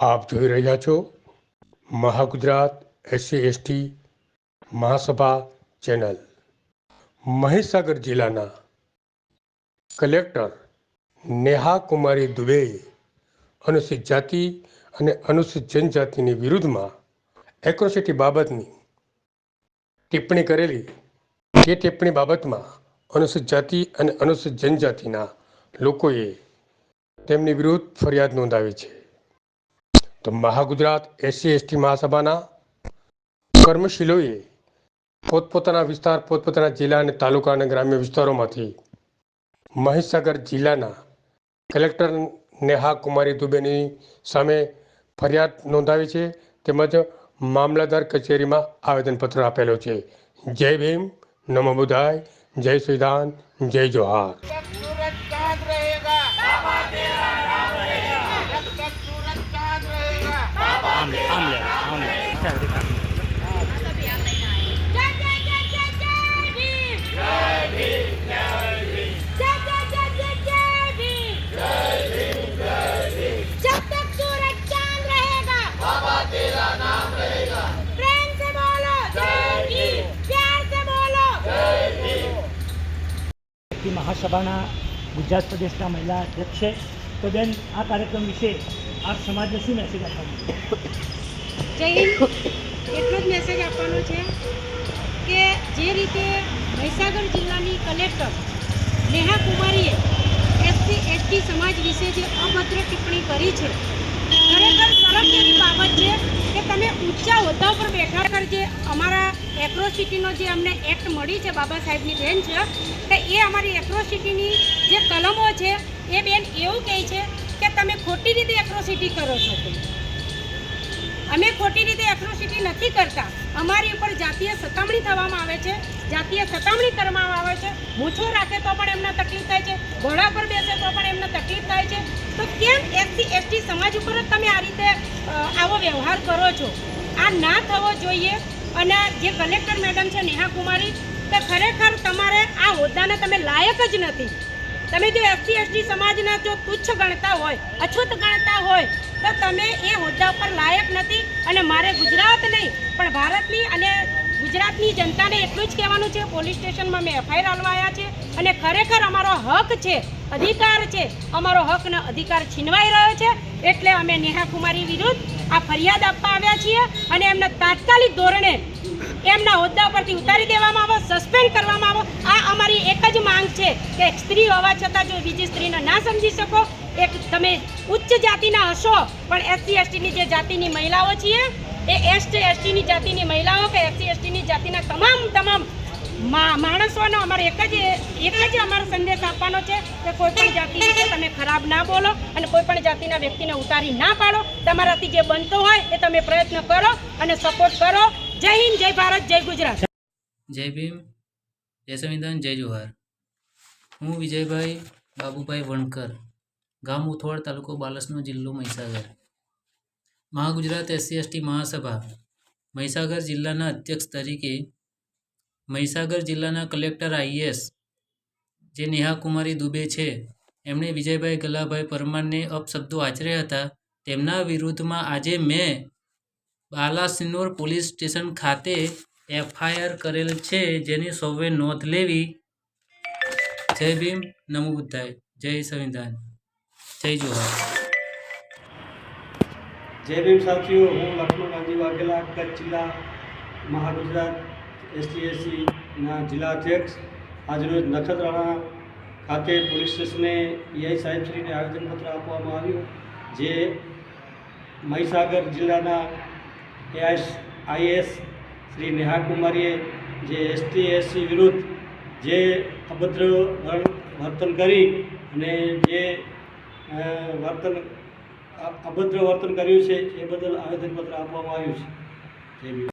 આપ જોઈ રહ્યા છો Mahagujarat SC ST Mahasabha channel. Mahisagar જિલ્લાના કલેક્ટર નેહા કુમારી દુબેએ અનુસૂચિત જાતિ અને અનુસૂચિત જનજાતિની વિરુદ્ધમાં એક્રોસિટી બાબતની ટિપ્પણી કરેલી. તે ટિપ્પણી બાબતમાં અનુસૂચિત જાતિ અને અનુસૂચિત જનજાતિના લોકોએ તેમની વિરુદ્ધ ફરિયાદ નોંધાવી છે. તો મહાગુજરાત એસસી, એસટી મહાસભાના કર્મશીલોએ પોતપોતાના વિસ્તાર, પોતપોતાના જિલ્લા અને તાલુકા અને ગ્રામ્ય વિસ્તારોમાંથી મહીસાગર જિલ્લાના કલેક્ટર નેહા કુમારી દુબેની સામે ફરિયાદ નોંધાવી છે તેમજ મામલતદાર કચેરીમાં આવેદનપત્ર આપેલો છે. જય ભીમ, નમો બુધાય જય શ્રીધાન જય જોહાર. भीम વ્યક્તિ મહાસભાના ગુજરાત પ્રદેશના મહિલા અધ્યક્ષ છે તો બેન આ કાર્યક્રમ વિશે આપ સમાજને શું મેસેજ આપવાનો જય હિન્દ એટલો જ મેસેજ આપવાનો છે કે જે રીતે મહીસાગર જિલ્લાની કલેક્ટર નેહા કુમારીએ એસસી, એસટી સમાજ વિશે જે અભદ્ર ટિપ્પણી કરી છે, ખરેખર શરમજનક બાબત છે કે તમે ઊંચા હોદ્દા પર બેઠા કર જે અમારા એક્રોસિટીનો જે અમને એક્ટ મળી છે બાબા સાહેબની બેન છે, તો એ અમારી એક્રોસિટીની જે કલમો છે, એ બેન એવું કહે છે કે તમે ખોટી રીતે એક્રોસિટી કરો છો. અમે ખોટી રીતે એટ્રોસિટી નથી કરતા. અમારી ઉપર જાતીય સતામણી થવામાં આવે છે. જાતીય સતામણી કરવામાં આવે છે. મૂછો રાખે તો પણ એમને તકલીફ થાય છે. ઘોડા પર બેસે તો પણ એમને તકલીફ થાય છે. તો કેમ એસસી એસટી સમાજ ઉપર જ તમે આ રીતે આવો વ્યવહાર કરો છો? આ ના થવો જોઈએ. અને જે કલેક્ટર મેડમ છે નેહા કુમારી તો ખરેખર તમારે આ હોદ્દાને તમે લાયક જ નથી. તમે જો એસટી એસટી સમાજના જો તુચ્છ ગણતા હોય, અછૂત ગણતા હોય, તો તમે એ હોદ્દા પર લાયક નથી અને મારે ગુજરાત નહીં, પણ ભારતની અને ગુજરાતની જનતાને એટલું જ કહેવાનું છે, પોલીસ સ્ટેશનમાં મેં એફઆઈઆર હલવાયા છે અને ખરેખર અમારો હક છે, અધિકાર છે, અમારો હક અને અધિકાર છીનવાઈ રહ્યો છે, એટલે અમે નેહા કુમારી વિરુદ્ધ આ ફરિયાદ આપવા આવ્યા છીએ અને એમને તાત્કાલિક ધોરણે એમના હોદ્દા પરથી ઉતારી દેવામાં આવે, સસ્પેન્ડ કરવામાં આવે. આ અમારી એક જ માંગ છે કે સ્ત્રી હોવા છતાં જો બીજી સ્ત્રીને ના સમજી શકો, એક તમે ઉચ્ચ જાતિના હશો, પણ એસસી, એસટીની જે જાતિની મહિલાઓ છીએ, એ એસટી એસટીની જાતિની મહિલાઓ કે એસસી તમામ માણસોનો અમારે એક જ એક જ અમારો સંદેશ આપવાનો છે કે કોઈ પણ જાતિ તમે ખરાબ ના બોલો અને કોઈ પણ જાતિના વ્યક્તિને ઉતારી ના પાડો, તમારાથી જે બનતો હોય એ તમે પ્રયત્ન કરો અને સપોર્ટ કરો. જય હિન્દ, જય ભારત, જય ગુજરાત. જય ભીમ, જય સંવિધાન, જય જોહાર. હું વિજયભાઈ બાબુભાઈ વણકર, ગામ ઉથવાડ તાલુકો બાલસનો જિલ્લો મહીસાગર. મહાગુજરાત એસસી એસટી મહાસભા, મહીસાગર જિલ્લાના અધ્યક્ષ તરીકે મહીસાગર જિલ્લાના કલેક્ટર આઈએસ જે નેહા કુમારી દુબે છે. એમણે વિજયભાઈ ગલાભાઈ પરમારને અપશબ્દો આચર્યા હતા. તેમના વિરુદ્ધમાં આજે મેં બાલાસિનોર પોલીસ સ્ટેશન ખાતે એફઆઈઆર કરેલ છે, જેની સૌએ નોંધ લેવી. જય ભીમ, નમો બુદ્ધાય. જય સંવિધાન. જય જોહાર. જય ભીમ સાથીઓ, હું લક્ષ્મણ ગાંધી વાઘેલા કચ્છ જિલ્લા, મહાગુજરાત એસટી એસીના જિલ્લા અધ્યક્ષ આજરોજ નખત્રાણા ખાતે પોલીસ સ્ટેશને પીઆઈ સાહેબશ્રીને આવેદનપત્ર આપવામાં આવ્યું, જે મહીસાગર જિલ્લાના એઆઈએસ આઈએસ શ્રી નેહા કુમારીએ જે એસટી એસસી વિરુદ્ધ જે અભદ્ર વર- વર્તન કરી અને જે વર્તન અભદ્ર વર્તન કર્યું છે, એ બદલ આવેદનપત્ર આપવામાં આવ્યું છે.